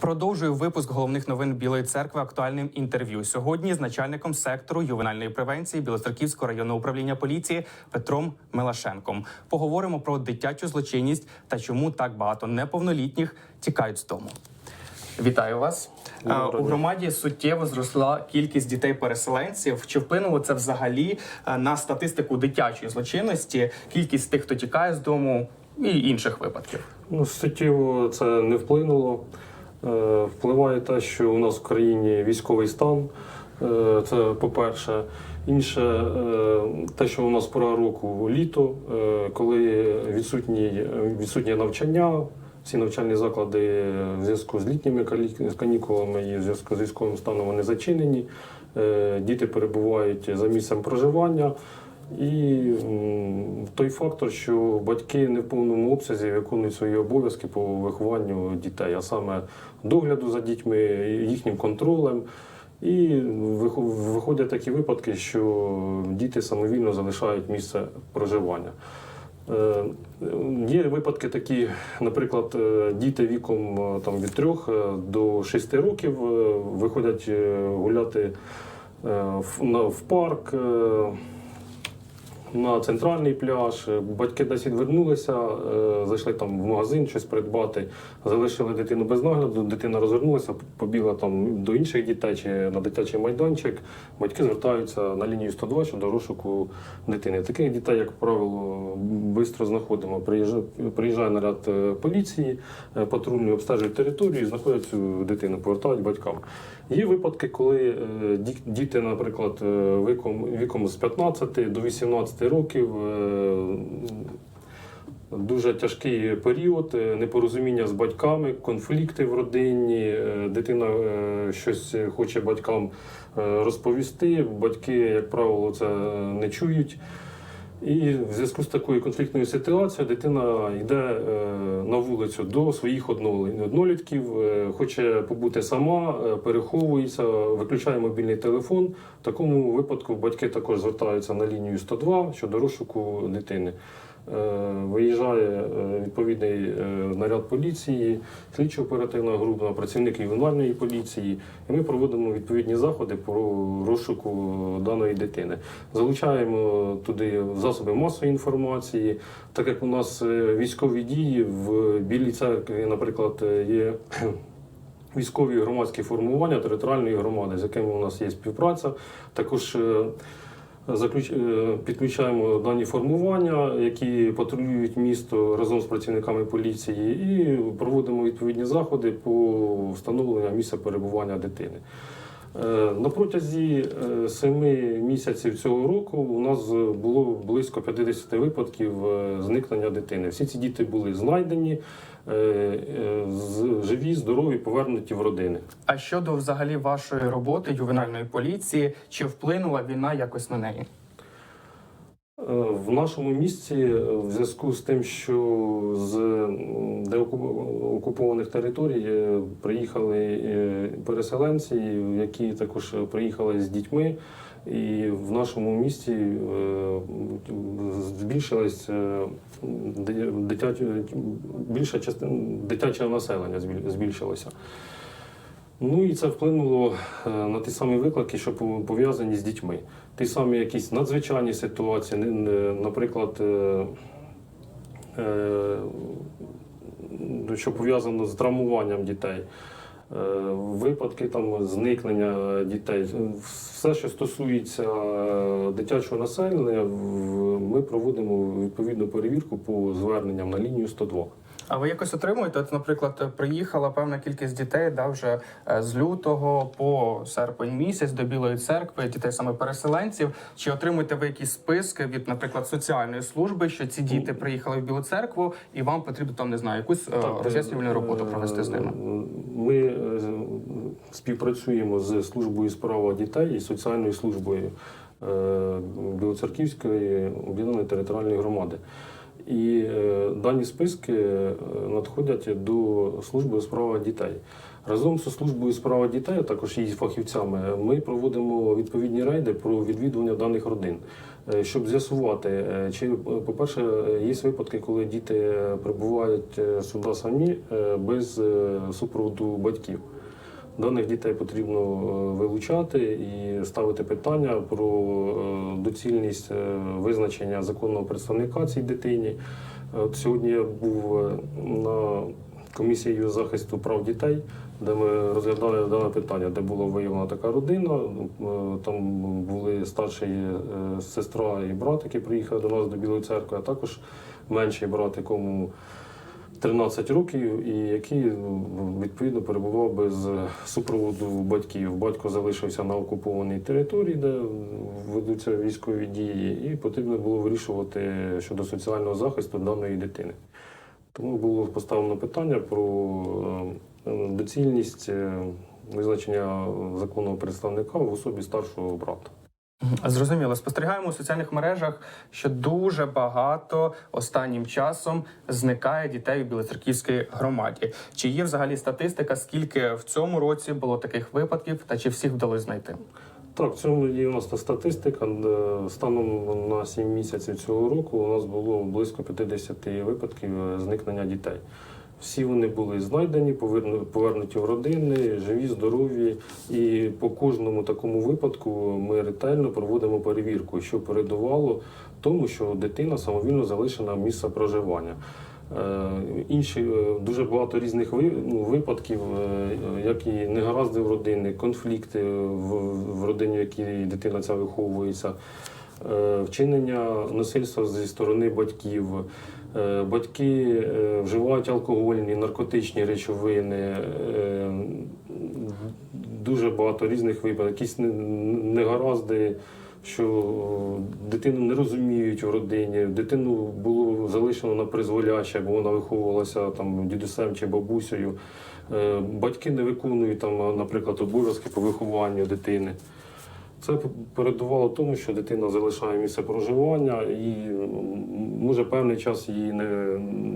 Продовжую випуск головних новин Білої церкви актуальним інтерв'ю. Сьогодні з начальником сектору ювенальної превенції Білоцерківського районного управління поліції Петром Мелашенком. Поговоримо про дитячу злочинність та чому так багато неповнолітніх тікають з дому. Вітаю вас Е, у громаді. Суттєво зросла кількість дітей-переселенців. Чи вплинуло це взагалі е, на статистику дитячої злочинності? Кількість тих, хто тікає з дому, і інших випадків? Ну, суттєво це не вплинуло. Е, Впливає те, що у нас в країні військовий стан. Е, Це по-перше. Інше, е, те, що у нас пора року літо, коли відсутні, відсутнє навчання, всі навчальні заклади в зв'язку з літніми канікулами і в зв'язку з військовим станом вони зачинені. Діти перебувають за місцем проживання. І той фактор, що батьки не в повному обсязі виконують свої обов'язки по вихованню дітей, а саме догляду за дітьми, їхнім контролем. І виходять такі випадки, що діти самовільно залишають місце проживання. Е, Є випадки такі, наприклад, е, діти віком е, там, від 3 до 6 років виходять гуляти в парк. На центральний пляж. Е, Батьки десь відвернулися, е, зайшли там в магазин щось придбати, залишили дитину без нагляду. Дитина розвернулася, побігла там до інших дітей чи на дитячий майданчик. Батьки звертаються на лінію 102 щодо розшуку дитини. Таких дітей, як правило, швидко знаходимо. Приїжджає, наряд е, поліції, патрульні обстежують територію і знаходять цю дитину, повертають батькам. Є випадки, коли діти, наприклад, віком, віком з 15 до 18 років. е, Дуже тяжкий період, е, непорозуміння з батьками, конфлікти в родині. е, Дитина щось хоче батькам розповісти. Батьки, як правило, це не чують. І в зв'язку з такою конфліктною ситуацією дитина йде е, на вулицю до своїх однолі- однолітків, е, хоче побути сама, е, переховується, виключає мобільний телефон. В такому випадку батьки також звертаються на лінію 102 щодо розшуку дитини. Е, Виїжджає е, відповідний е, наряд поліції, слідчо-оперативна група, працівники ювенальної поліції, і ми проводимо відповідні заходи по розшуку даної дитини. Залучаємо туди засоби масової інформації, так як у нас військові дії в Білій церкві, наприклад, є військові громадські формування територіальної громади, з якими у нас є співпраця. Також підключаємо дані формування, які патрулюють місто разом з працівниками поліції, і проводимо відповідні заходи по встановленню місця перебування дитини. Е, На протязі е, семи місяців цього року у нас було близько 50 випадків е, зникнення дитини. Всі ці діти були знайдені, е, е, живі, здорові, повернуті в родини. А щодо взагалі вашої роботи ювенальної поліції, чи вплинула війна якось на неї? Е, В нашому місті е, в зв'язку з тим, що з м, деокуп- окупованих територій е, приїхали переселенці, які також приїхали з дітьми. І в нашому місті збільшилось ди- дитяче, більша частина дитячого населення збіль- збільшилося. Ну і це вплинуло е, на ті самі виклики, що пов'язані з дітьми. Ті самі якісь надзвичайні ситуації, наприклад, е, е, що пов'язано з травмуванням дітей. Випадки там зникнення дітей, все, що стосується дитячого населення, ми проводимо відповідну перевірку по зверненням на лінію 102. А ви якось отримуєте? От, наприклад, приїхала певна кількість дітей, да, вже е, з лютого по серпень місяць до Білої церкви, дітей саме переселенців. Чи отримуєте ви якісь списки від, наприклад, соціальної служби, що ці діти приїхали в Білу церкву, і вам потрібно там не знаю, якусь е, роз'яснювальну роботу провести з ними? Е, Ми е, співпрацюємо з службою справа дітей і соціальною службою е, Білоцерківської об'єднаної територіальної громади. І е, дані списки е, надходять до служби у справах дітей. Разом з службою справа дітей, а також її фахівцями, ми проводимо відповідні рейди про відвідування даних родин. е, щоб з'ясувати, чи, по-перше, є випадки, коли діти прибувають сюди самі без супроводу батьків. Даних дітей потрібно е, вилучати і ставити питання про е, доцільність е, визначення законного представника цій дитині. От сьогодні я був на комісії захисту прав дітей, де ми розглядали дане питання, де була виявлена така родина. Там були старша е, сестра і брат, які приїхали до нас до Білої церкви, а також менший брат, якому 13 років, і який ну, відповідно перебував без е, супроводу батьків. Батько залишився на окупованій території, де ведуться військові дії, і потрібно було вирішувати щодо соціального захисту даної дитини. Тому було поставлено питання про е, доцільність е, визначення законного представника в особі старшого брата. Зрозуміло, спостерігаємо у соціальних мережах, що дуже багато останнім часом зникає дітей у Білоцерківській громаді. Чи є взагалі статистика, скільки в цьому році було таких випадків, та чи всіх вдалося знайти? Так, в цьому є у нас та статистика. Станом на 7 місяців цього року у нас було близько 50 випадків е, зникнення дітей. Всі вони були знайдені, повернуті в родини, живі, здорові. І по кожному такому випадку ми ретельно проводимо перевірку, що передувало тому, що дитина самовільно залишена місце проживання. Е, Інші е, дуже багато різних ну, випадків, е, як і негаразди в родини, конфлікти в, родині, в якій дитина ця виховується, вчинення насильства зі сторони батьків. Е, Батьки е, вживають алкогольні, наркотичні речовини, е, дуже багато різних випадків, якісь негаразди, що дитину не розуміють в родині, дитину було залишено на призволяще, бо вона виховувалася там дідусем чи бабусею. Е, Батьки не виконують там, наприклад, обов'язки по вихованню дитини. Це передувало тому, що дитина залишає місце проживання і може певний час її не,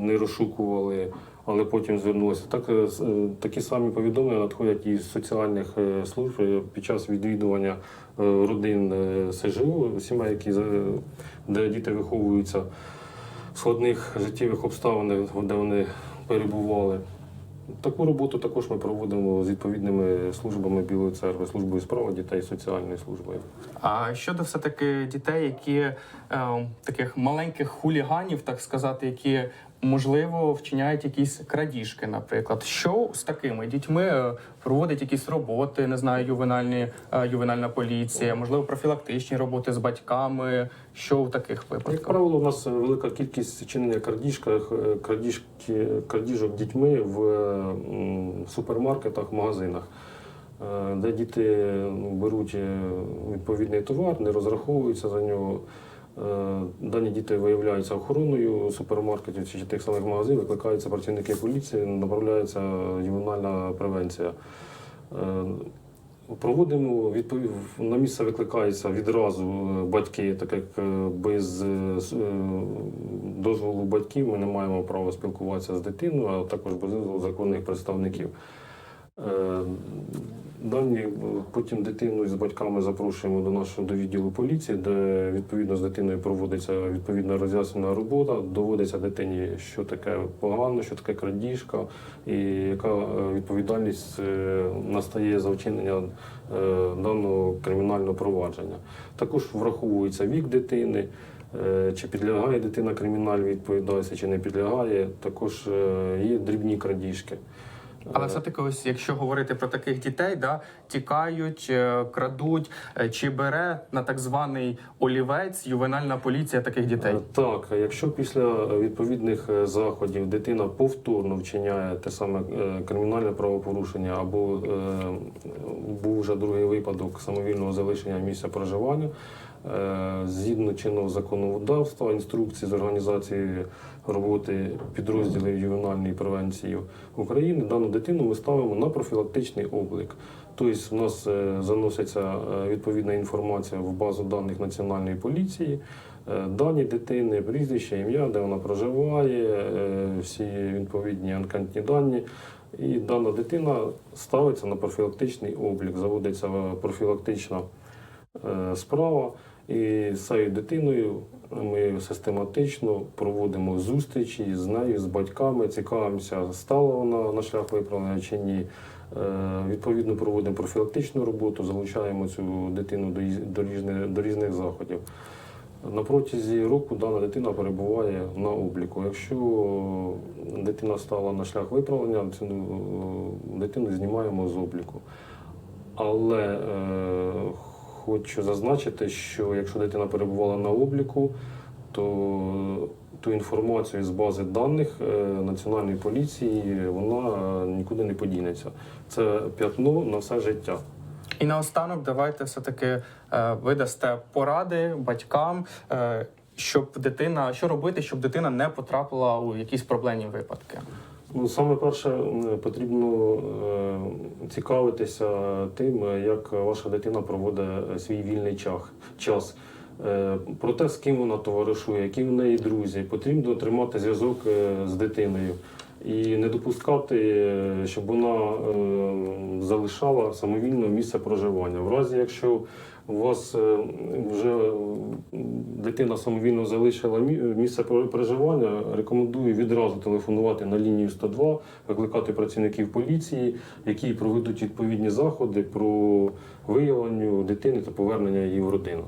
не розшукували, але потім звернулися. Так, е, е, такі самі повідомлення надходять із соціальних е, служб під час відвідування родин СЖУ, сімей, які де діти виховуються в складних життєвих обставинах, де вони перебували. Таку роботу також ми проводимо з відповідними службами Білої церкви, службою справа дітей, соціальною службою. А щодо все таки дітей, які е, таких маленьких хуліганів, так сказати, які можливо вчиняють якісь крадіжки, наприклад, що з такими дітьми е, проводить якісь роботи, не знаю, ювенальні е, ювенальна поліція, можливо, профілактичні роботи з батьками. Що в таких Як випадках? правило, у нас велика кількість чинення крадіжках, е, крадіжки, крадіжок дітьми в супермаркетах, магазинах, де діти ну, беруть відповідний товар, не розраховуються за нього. Е, Дані діти виявляються охороною супермаркетів чи тих самих магазинів, викликаються працівники поліції, направляється ювенальна превенція. Е, Проводимо відповідь на місце викликаються відразу е, батьки, так як без дозволу батьків ми не маємо права спілкуватися з дитиною, а також без дозволу законних представників. Дані е, потім дитину з батьками запрошуємо до нашого до відділу поліції, де відповідно з дитиною проводиться відповідна роз'яснена робота, доводиться дитині, що таке погано, що таке крадіжка, і яка е, відповідальність е, настає за вчинення е, даного кримінального провадження. Також враховується вік дитини. Чи підлягає дитина кримінальній відповідальності, чи не підлягає, також є дрібні крадіжки. Але все таки, ось якщо говорити про таких дітей, да тікають, е, крадуть, е, чи бере на так званий олівець ювенальна поліція таких дітей? Е, Так, якщо після відповідних е, заходів дитина повторно вчиняє те саме е, кримінальне правопорушення або е, був вже другий випадок самовільного залишення місця проживання, е, згідно чинного законодавства, інструкції з організації роботи підрозділів ювенальної превенції України, дану дитину ми ставимо на профілактичний облік. Тобто в нас е, заноситься е, відповідна інформація в базу даних Національної поліції, е, дані дитини, прізвище, ім'я, де вона проживає, е, всі відповідні анкетні дані. І дана дитина ставиться на профілактичний облік, заводиться профілактична е, справа. І з цією дитиною ми систематично проводимо зустрічі з нею, з батьками, цікавимося, стала вона на шлях виправлення чи ні. Е, Відповідно, проводимо профілактичну роботу, залучаємо цю дитину до, різних, до різних заходів. На протязі року дана дитина перебуває на обліку. Якщо дитина стала на шлях виправлення, цю е, дитину знімаємо з обліку. Але е, хочу зазначити, що якщо дитина перебувала на обліку, то ту інформацію з бази даних е, Національної поліції вона е, нікуди не подінеться. Це п'ятно на все життя. І наостанок давайте все-таки е, ви дасте поради батькам, щоб дитина, що робити, щоб дитина не потрапила у якісь проблемні випадки. Ну, саме перше потрібно е, цікавитися тим, як ваша дитина проводить е, свій вільний час. Е, Про те, з ким вона товаришує, які в неї друзі. Потрібно тримати зв'язок з дитиною і не допускати, щоб вона е, залишала самовільно місце проживання. В разі, якщо у вас е, вже дитина самовільно залишила місце проживання, рекомендую відразу телефонувати на лінію 102, викликати працівників поліції, які проведуть відповідні заходи про виявлення дитини та повернення її в родину.